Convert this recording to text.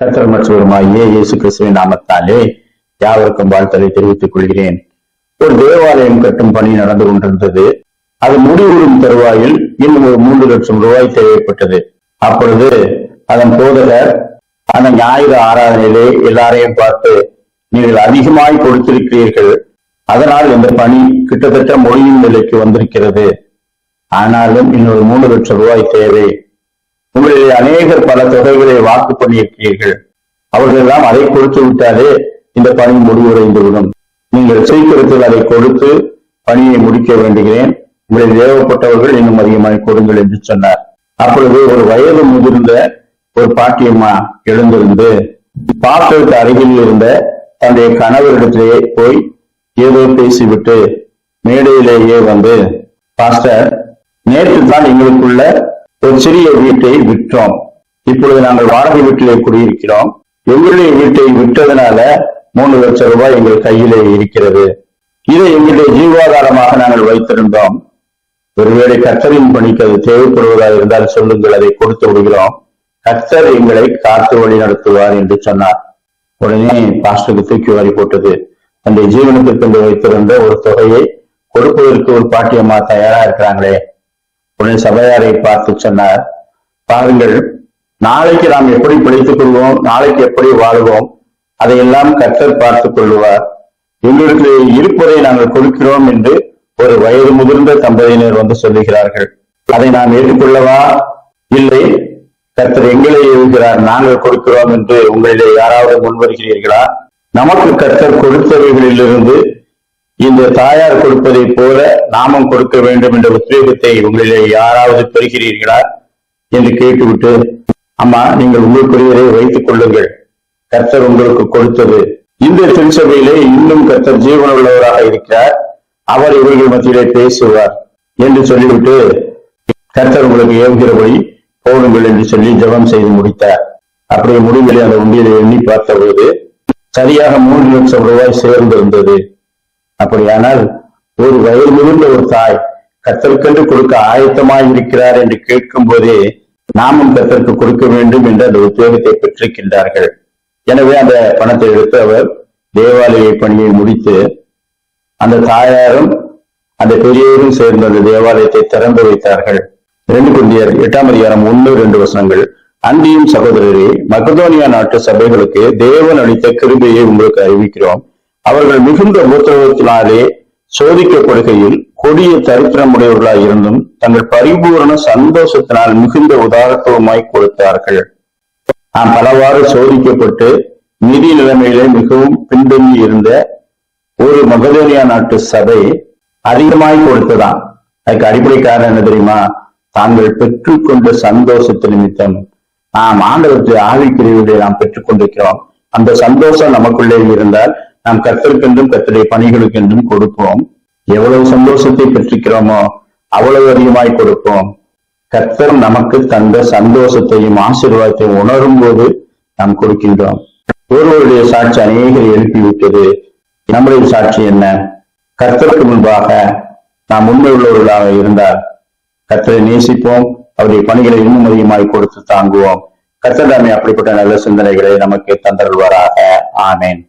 கர்த்தர் மற்றவருமாகிய இயேசு கிறிஸ்துவின் நாமத்தாலே யாவருக்கும் வாழ்த்தலை தெரிவித்துக் கொள்கிறேன். ஒரு தேவாலயம் கட்டும் பணி நடந்து கொண்டிருந்தது. அது முடிவுறும் தருவாயில் இன்னும் ஒரு மூன்று லட்சம் ரூபாய் தேவைப்பட்டது. அப்பொழுது அதன் போதகர் அந்த ஞாயிறு ஆராதனையிலே எல்லாரையும் பார்த்து நீங்கள் அதிகமாய் கொடுத்திருக்கிறீர்கள். அதனால் இந்த பணி கிட்டத்தட்ட மொழியின் நிலைக்கு வந்திருக்கிறது. ஆனாலும் இன்னொரு மூன்று லட்சம் ரூபாய் தேவை. உங்களில் அநேகர் பல தொகைகளை வாக்கு பண்ணியிருக்கிறீர்கள். அவர்கள் எல்லாம் அதை கொடுத்து விட்டாலே இந்த பணி முடிவுரைந்துவிடும் நீங்கள் சீக்கிரத்தில் அதை கொடுத்து பணியை முடிக்க வேண்டுகிறேன். உங்களில் தேவைப்பட்டவர்கள் இன்னும் அதிகமாக கொடுங்கள் என்று சொன்னார். அப்பொழுது ஒரு வயது முதிர்ந்த ஒரு பாட்டியம்மா எழுந்திருந்து பாத்திரத்து அருகில் இருந்த தன்னுடைய கணவரிடத்திலேயே போய் ஏதோ பேசிவிட்டு மேடையிலேயே வந்து பாஸ்டர் நேற்று தான் எங்களுக்குள்ள ஒரு சிறிய வீட்டை விற்றோம். இப்பொழுது நாங்கள் வாடகை வீட்டிலே குடியிருக்கிறோம். எங்களுடைய வீட்டை விற்றதுனால மூணு லட்சம் ரூபாய் எங்கள் கையிலே இருக்கிறது. இதை எங்களுடைய ஜீவாதாரமாக நாங்கள் வைத்திருந்தோம். ஒருவேளை கர்த்தரின் பணிக்கு அது தேவைப்படுவதாக இருந்தால் சொல்லுங்கள் அதை கொடுத்து விடுகிறோம். கர்த்தர் எங்களை காத்து வழி நடத்துவார் என்று சொன்னார். உடனே பாஸ்டருக்கு தூக்கி வாரி போட்டது. தன்னுடைய ஜீவனத்திற்கு வைத்திருந்த ஒரு தொகையை கொடுப்பதற்கு ஒரு பாட்டியம்மா தயாரா இருக்கிறாங்களே. உடனே சபையாரை பார்த்து சொன்னார். பாருங்கள் நாளைக்கு நாம் எப்படி பிழைத்துக் கொள்வோம் நாளைக்கு எப்படி வாழ்வோம் அதையெல்லாம் கர்த்தர் பார்த்துக் கொள்வார் எங்களுக்கு இருப்பதை நாங்கள் கொடுக்கிறோம் என்று ஒரு வயது முதிர்ந்த தம்பதியினர் வந்து சொல்லுகிறார்கள். அதை நாம் ஏற்றுக்கொள்ளவா? இல்லை. கர்த்தர் எங்களை எழுகிறார் நாங்கள் கொடுக்கிறோம் என்று உங்களிலே யாராவது முன்வருகிறீர்களா? நமக்கு கர்த்தர் கொடுத்தவைகளிலிருந்து இந்த தாயார் கொடுப்பதை போல நாமம் கொடுக்க வேண்டும் என்ற உத்வேகத்தை உங்களிலே யாராவது பெறுகிறீர்களா? என்று கேட்டுவிட்டு அம்மா நீங்கள் உங்களுக்குரியதை வைத்துக் கொள்ளுங்கள். கர்த்தர் உங்களுக்கு கொடுத்தது. இந்த திருச்சபையிலே இன்னும் கர்த்தர் ஜீவனுள்ளவராக இருக்கிறார். அவர் இவர்கள் மத்தியிலே பேசுவார் என்று சொல்லிவிட்டு கர்த்தர் உங்களுக்கு ஏவுகிறபடி போடுங்கள் என்று சொல்லி ஜெபம் செய்து முடித்தார். அப்படியே முடிவில் அந்த உண்டியலை எண்ணி பார்த்தபோது சரியாக மூன்று லட்சம் ரூபாய் சேர்ந்திருந்தது. அப்படியானால் ஒரு வயது முதிர்ந்த ஒரு தாய் கத்தற்கென்று கொடுக்க ஆயத்தமாய் இருக்கிறார் என்று கேட்கும் போதே நாமும் கத்தற்கு கொடுக்க வேண்டும் என்று அந்த உத்தியோகத்தை பெற்றிருக்கின்றார்கள். எனவே அந்த பணத்தை எடுத்து அவர் தேவாலய பணியை முடித்து அந்த தாயாரும் அந்த பெரியவரும் சேர்ந்து அந்த தேவாலயத்தை திறந்து வைத்தார்கள். இரண்டு குந்தியர் எட்டாம் அதிகாரம் ஒன்று ரெண்டு வசனங்கள். அன்றியும் சகோதரரே மக்கதோனியா நாட்டு சபைகளுக்கு தேவன் அளித்த கிருபையை உங்களுக்கு அறிவிக்கிறோம். அவர்கள் மிகுந்த உபத்திரவத்தினாலே சோதிக்கப்படுகையில் கொடிய தரித்திரமுடையவர்களாய் இருந்தும் தங்கள் பரிபூரண சந்தோஷத்தினால் மிகுந்த உதாரத்துவமாய் கொடுத்தார்கள். நாம் பலவாறு சோதிக்கப்பட்டு நிதி நிலைமையிலே மிகவும் பின்தங்கி இருந்த ஒரு மகதேனியா நாட்டு சபை அதிகமாய் கொடுத்ததான் அதுக்கு அடிப்படை காரணம் என்ன தெரியுமா? தாங்கள் பெற்றுக்கொண்ட சந்தோஷத்து நிமித்தம் நாம் ஆண்டவற்றை ஆவிக்கிரிவுடைய நாம் பெற்றுக் கொண்டிருக்கிறோம் அந்த சந்தோஷம் நமக்குள்ளே இருந்தால் நாம் கர்த்தருக்கென்றும் கர்த்தருடைய பணிகளுக்கென்றும் கொடுப்போம். எவ்வளவு சந்தோஷத்தை பெற்றிருக்கிறோமோ அவ்வளவு அதிகமாய் கொடுப்போம். கர்த்தர் நமக்கு தந்த சந்தோஷத்தையும் ஆசீர்வாதத்தையும் உணரும் போது நாம் கொடுக்கின்றோம். ஒருவருடைய சாட்சி அநேகர் எழுப்பிவிட்டது. நம்முடைய சாட்சி என்ன? கர்த்தருக்கு முன்பாக நாம் உண்மை உள்ளவர்களாக இருந்தால் கர்த்தரை நேசிப்போம். அவருடைய பணிகளை இன்னும் அதிகமாய் கொடுத்து தாங்குவோம். கர்த்தர் தாமே அப்படிப்பட்ட நல்ல சிந்தனைகளை நமக்கு தந்தருள்வாராக. ஆமேன்.